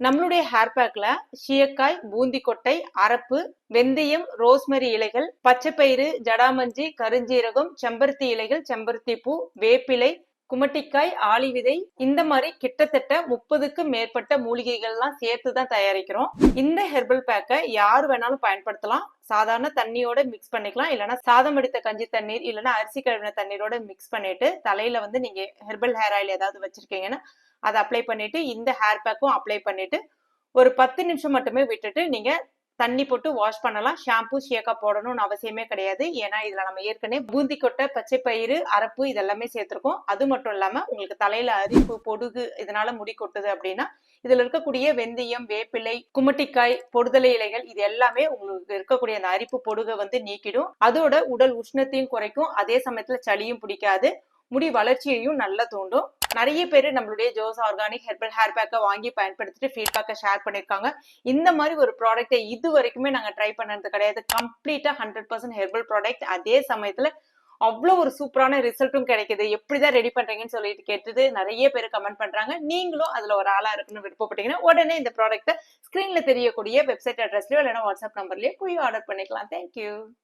நம்மளுடைய ஹேர் பேக்ல சீயக்காய் பூந்தி கொட்டை அரப்பு வெந்தயம் ரோஸ்மெரி இலைகள் பச்சைப்பயிறு ஜடாமஞ்சி கருஞ்சீரகம் செம்பருத்தி இலைகள் செம்பருத்தி பூ வேப்பிலை குமட்டிக்காய் ஆளி விதை இந்த மாதிரி கிட்டத்தட்ட முப்பதுக்கும் மேற்பட்ட மூலிகைகள்லாம் சேர்த்து தான் தயாரிக்கிறோம். இந்த ஹெர்பல் பேக்கை யார் வேணாலும் பயன்படுத்தலாம். சாதாரண தண்ணியோட மிக்ஸ் பண்ணிக்கலாம். இல்லைன்னா சாதம் அடித்த கஞ்சி தண்ணீர் இல்லைன்னா அரிசி கழுவின தண்ணீரோட மிக்ஸ் பண்ணிட்டு தலையில வந்து நீங்க ஹெர்பல் ஹேர் ஆயில் ஏதாவது வச்சிருக்கீங்கன்னா அதை அப்ளை பண்ணிட்டு இந்த ஹேர் பேக்கும் அப்ளை பண்ணிட்டு ஒரு பத்து நிமிஷம் மட்டுமே விட்டுட்டு நீங்க தண்ணி போட்டு வாஷ் பண்ணலாம். ஷாம்பு ஷேக்கா போடணும்னு அவசியமே கிடையாது. ஏன்னா இதுல நம்ம ஏற்கனவே பூந்தி கொட்டை பச்சை பயிறு அரப்பு இதெல்லாமே சேர்த்திருக்கோம். அது மட்டும் இல்லாம உங்களுக்கு தலையில அரிப்பு பொடுகு இதனால முடி கொட்டுது அப்படின்னா இதுல இருக்கக்கூடிய வெந்தயம் வேப்பிலை குமட்டிக்காய் பொடுதலை இலைகள் இது எல்லாமே உங்களுக்கு இருக்கக்கூடிய அந்த அரிப்பு பொடுகை வந்து நீக்கிடும். அதோட உடல் உஷ்ணத்தையும் குறைக்கும். அதே சமயத்துல சளியும் பிடிக்காது. முடி வளர்ச்சியையும் நல்லா தூண்டும். நிறைய பேர் நம்மளுடைய ஜோஸ் ஆர்கானிக் ஹெர்பல் ஹேர் பேக்கை வாங்கி பயன்படுத்திட்டு ஃபீட்பேக்கை ஷேர் பண்ணியிருக்காங்க. இந்த மாதிரி ஒரு ப்ராடக்ட்டை இது வரைக்குமே நாங்கள் ட்ரை பண்ணது கிடையாது. கம்ப்ளீட்டாக ஹண்ட்ரட் பர்சன்ட் ஹெர்பல் ப்ராடக்ட் அதே சமயத்தில் அவ்வளோ ஒரு சூப்பரான ரிசல்ட்டும் கிடைக்குது. எப்படிதான் ரெடி பண்ணுறீங்கன்னு சொல்லிட்டு கேட்டது நிறைய பேர் கமெண்ட் பண்ணுறாங்க நீங்களும் அதில் ஒரு ஆளாக இருக்குன்னு விருப்பப்பட்டீங்கன்னா உடனே இந்த ப்ராடக்ட்டை ஸ்க்ரீனில் தெரியக்கூடிய வெப்சைட் அட்ரஸ்லையோ இல்லைன்னா வாட்ஸ்அப் நம்பர்லையோ போய் ஆர்டர் பண்ணிக்கலாம். தேங்க்யூ